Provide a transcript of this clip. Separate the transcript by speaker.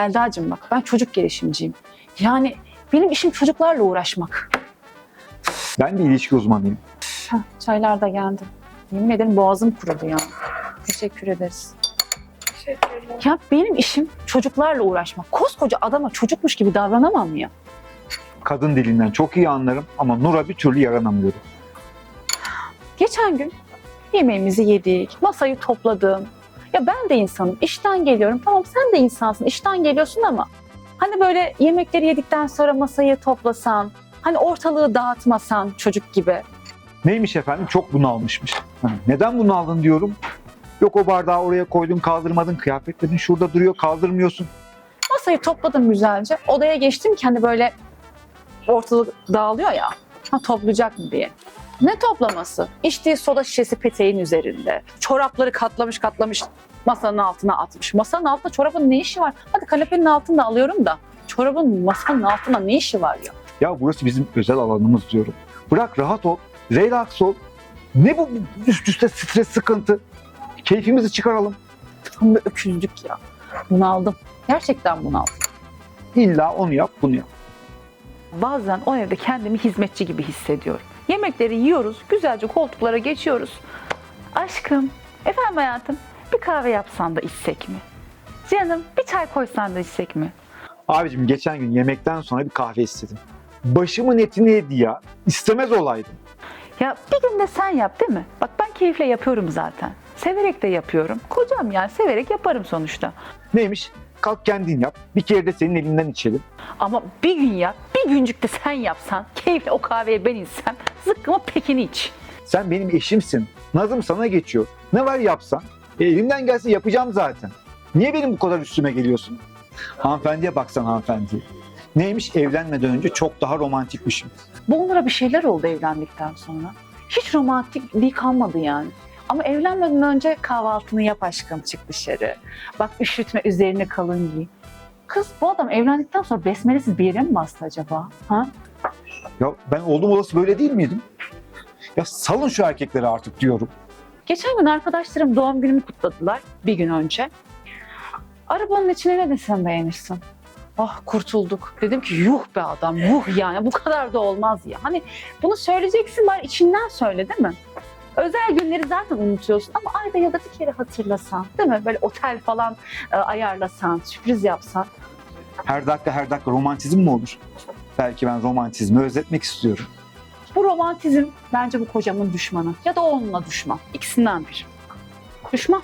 Speaker 1: Melda'cığım bak ben çocuk gelişimciyim. Yani benim işim çocuklarla uğraşmak.
Speaker 2: Ben de ilişki uzmanıyım.
Speaker 1: Heh, çaylar da geldi. Yemin ederim boğazım kurudu ya. Teşekkür ederiz.
Speaker 3: Teşekkürler.
Speaker 1: Ya benim işim çocuklarla uğraşmak. Koskoca adama çocukmuş gibi davranamam mı ya?
Speaker 2: Kadın dilinden çok iyi anlarım ama Nur'a bir türlü yaranamıyorum.
Speaker 1: Geçen gün yemeğimizi yedik, masayı topladım. Ya ben de insanım, işten geliyorum. Tamam sen de insansın, işten geliyorsun ama hani böyle yemekleri yedikten sonra masayı toplasan, hani ortalığı dağıtmasan çocuk gibi.
Speaker 2: Neymiş efendim? Çok bunalmışmış. Neden bunaldın diyorum. Yok o bardağı oraya koydun kaldırmadın. Kıyafetlerin şurada duruyor kaldırmıyorsun.
Speaker 1: Masayı topladım güzelce. Odaya geçtim ki hani böyle ortalık dağılıyor ya. Ha toplayacak mı diye. Ne toplaması? İçtiği soda şişesi peteğin üzerinde. Çorapları katlamış katlamış masanın altına atmış. Masanın altında çorabın ne işi var? Hadi kanepenin altında alıyorum da çorabın masanın altında ne işi var ya?
Speaker 2: Ya burası bizim özel alanımız diyorum. Bırak rahat ol. Relax ol. Ne bu üst üste stres sıkıntı? Keyfimizi çıkaralım.
Speaker 1: Tam bir öküzlük ya. Bunaldım. Gerçekten bunaldım.
Speaker 2: İlla onu yap bunu yap.
Speaker 1: Bazen o evde kendimi hizmetçi gibi hissediyorum. Yemekleri yiyoruz, güzelce koltuklara geçiyoruz. Aşkım, efendim hayatım, bir kahve yapsan da içsek mi? Canım, bir çay koysan da içsek mi?
Speaker 2: Abicim geçen gün yemekten sonra bir kahve istedim. Başımın etini yedi ya. İstemez olaydım.
Speaker 1: Ya bir gün de sen yap değil mi? Bak ben keyifle yapıyorum zaten. Severek de yapıyorum. Kocam yani severek yaparım sonuçta.
Speaker 2: Neymiş? Kalk kendin yap. Bir kere de senin elinden içelim.
Speaker 1: Ama bir gün yap, bir güncük de sen yapsan, keyifle o kahveye ben içsem, zıkkıma pekini iç.
Speaker 2: Sen benim eşimsin. Nazım sana geçiyor. Ne var yapsan? E, elimden gelse yapacağım zaten. Niye benim bu kadar üstüme geliyorsun? Hanımefendiye baksan hanımefendi. Neymiş evlenmeden önce çok daha romantikmişim.
Speaker 1: Bu Onur'a bir şeyler oldu evlendikten sonra. Hiç romantikliği kalmadı yani. Ama evlenmeden önce kahvaltını yap aşkım çık dışarı. Bak üşütme üzerine kalın giy. Kız bu adam evlendikten sonra besmelesiz bir yere mi bastı acaba? Ha?
Speaker 2: Ya ben oldum olası böyle değil miydim? Ya salın şu erkekleri artık diyorum.
Speaker 1: Geçen gün arkadaşlarım doğum günümü kutladılar bir gün önce. Arabanın içine ne desem beğenirsin. Ah kurtulduk. Dedim ki yuh be adam yuh yani bu kadar da olmaz ya. Hani bunu söyleyeceksin bari içinden söyle değil mi? Özel günleri zaten unutuyorsun ama ayda ya da bir kere hatırlasan değil mi? Böyle otel falan e, ayarlasan, sürpriz yapsan.
Speaker 2: Her dakika her dakika romantizm mi olur? Belki ben romantizmi özetmek istiyorum.
Speaker 1: Bu romantizm bence bu kocamın düşmanı ya da onunla düşman. İkisinden biri. Düşman.